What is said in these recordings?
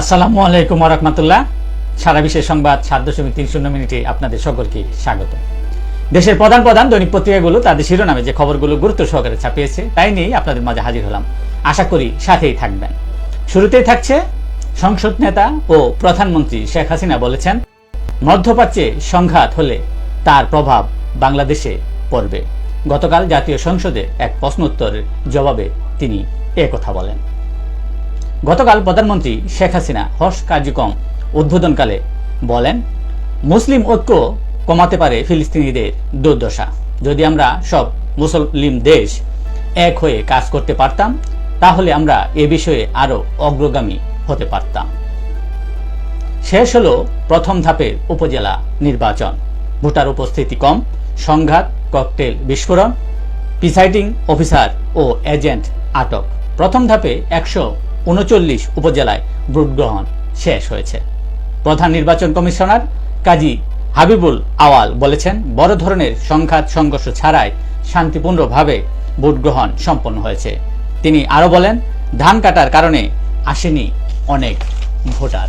আসসালামু আলাইকুম রহমতুল্লাহ। সারা বিশ্বের সংবাদ সাত দশমিক তিন শূন্য মিনিটে আপনাদের সকলকে স্বাগত। দেশের প্রধান প্রধান দৈনিক পত্রিকাগুলো তাদের শিরোনামে যে খবরগুলো গুরুত্ব সহকারে ছাপিয়েছে, তাই নিয়েই আপনাদের মাঝে হাজির হলাম। আশা করি সাথেই থাকবেন। শুরুতেই থাকছে সংসদ নেতা ও প্রধানমন্ত্রী শেখ হাসিনা বলেছেন, মধ্যপ্রাচ্যে সংঘাত হলে তার প্রভাব বাংলাদেশে পড়বে। গতকাল জাতীয় সংসদে এক প্রশ্নোত্তরের জবাবে তিনি কথা বলেন। গতকাল প্রধানমন্ত্রী শেখ হাসিনা হর্ষ কার্যক্রম উদ্বোধনকালে বলেন, মুসলিম ঐক্য কমাতে পারে ফিলিস্তিনিদের দুর্দশা। যদি আমরা সব মুসলিম দেশ এক হয়ে কাজ করতে পারতাম, তাহলে আমরা এ বিষয়ে আরও অগ্রগামী হতে পারতাম। শেষ হলো প্রথম ধাপের উপজেলা নির্বাচন। ভোটার উপস্থিতি কম, সংঘাত, ককটেল বিস্ফোরণ, প্রিসাইডিং অফিসার ও এজেন্ট আটক। প্রথম ধাপে একশো উনচল্লিশ উপজেলায় ভোট গ্রহণ শেষ হয়েছে। প্রধান নির্বাচন কমিশনার কাজী হাবিবুল আওয়াল বলেছেন, বড় ধরনের সংঘাত, সংঘর্ষ ছাড়াই শান্তিপূর্ণভাবে ভোট গ্রহণ সম্পন্ন হয়েছে। তিনি আরও বলেন, ধান কাটার কারণে আসেনি অনেক ভোটার।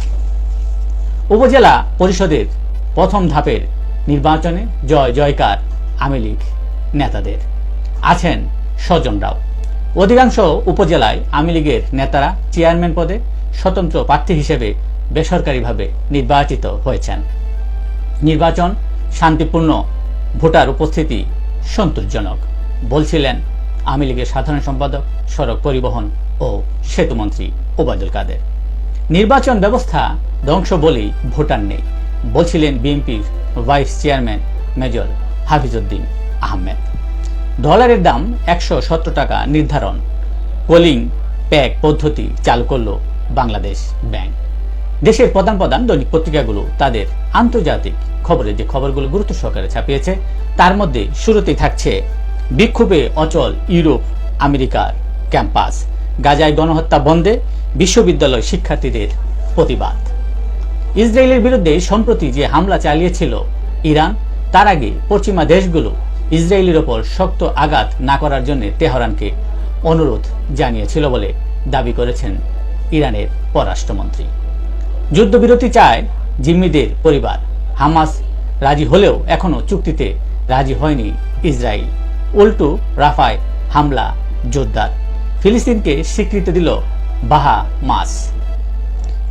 উপজেলা পরিষদের প্রথম ধাপের নির্বাচনে জয় জয়কার আওয়ামী লীগ নেতাদের আছেন স্বজনরাও। অধিকাংশ উপজেলায় আওয়ামী লীগের নেতারা চেয়ারম্যান পদে স্বতন্ত্র প্রার্থী হিসেবে বেসরকারিভাবে নির্বাচিত হয়েছেন। নির্বাচন শান্তিপূর্ণ, ভোটার উপস্থিতি সন্তোষজনক, বলছিলেন আওয়ামী লীগের সাধারণ সম্পাদক, সড়ক পরিবহন ও সেতুমন্ত্রী ওবায়দুল কাদের। নির্বাচন ব্যবস্থা ধ্বংস বলেই ভোটার নেই, বলছিলেন বিএনপির vice chairman major Hafizuddin Ahmed. ডলারের দাম একশো সত্তর টাকা নির্ধারণ। কলিং প্যাক পদ্ধতি চালু করল বাংলাদেশ ব্যাংক। দেশের প্রধান প্রধান দৈনিক পত্রিকাগুলো তাদের আন্তর্জাতিক খবরে যে খবরগুলো গুরুত্ব সহকারে ছাপিয়েছে, তার মধ্যে শুরুতেই থাকছে, বিক্ষোভে অচল ইউরোপ, আমেরিকার ক্যাম্পাস, গাজায় গণহত্যা বন্ধে বিশ্ববিদ্যালয় শিক্ষার্থীদের প্রতিবাদ। ইসরায়েলের বিরুদ্ধে সম্প্রতি যে হামলা চালিয়েছিল ইরান, তার আগে পশ্চিমা দেশগুলো ইসরায়েলের ওপর শক্ত আঘাত না করার জন্য তেহরানকে অনুরোধ জানিয়েছিল বলে দাবি করেছেন ইরানের পররাষ্ট্রমন্ত্রী। যুদ্ধবিরতি চায় জিম্মিদের পরিবার। হামাস রাজি হলেও এখনও চুক্তিতে রাজি হয়নি ইসরায়েল। উল্টো রাফায় হামলা জোরদার। ফিলিস্তিনকে স্বীকৃতি দিল বাহা মাস।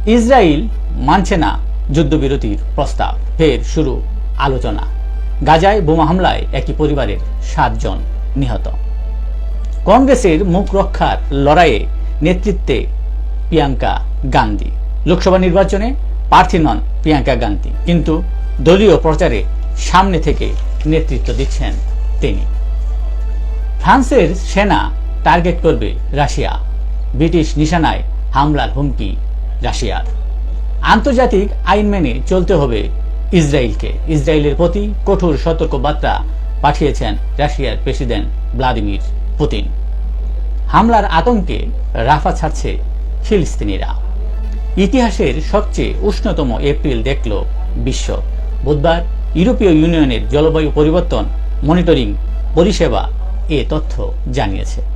ইসরায়েল মানছে না যুদ্ধবিরতির প্রস্তাব। ফের শুরু আলোচনা। গাজায় বোমা হামলায় একই পরিবারের সাতজন নিহত। কংগ্রেসের মুখ রক্ষার লড়াইয়ে নেতৃত্বে প্রিয়াঙ্কা গান্ধী। লোকসভা নির্বাচনে প্রার্থী নন প্রিয়াঙ্কা গান্ধী, কিন্তু দলীয় প্রচারে সামনে থেকে নেতৃত্ব দিচ্ছেন তিনি। ফ্রান্সের সেনা টার্গেট করবে রাশিয়া। ব্রিটিশ নিশানায় হামলার হুমকি রাশিয়ার। আন্তর্জাতিক আইন মেনে চলতে হবে ইসরায়েলকে ইসরায়েলের প্রতি কঠোর সতর্ক বার্তা পাঠিয়েছেন রাশিয়ার প্রেসিডেন্ট ভ্লাদিমির পুতিন। হামলার আতঙ্কে রাফা ছাড়ছে ফিলিস্তিনিরা। ইতিহাসের সবচেয়ে উষ্ণতম এপ্রিল দেখল বিশ্ব। বুধবার ইউরোপীয় ইউনিয়নের জলবায়ু পরিবর্তন মনিটরিং পরিষেবা এ তথ্য জানিয়েছে।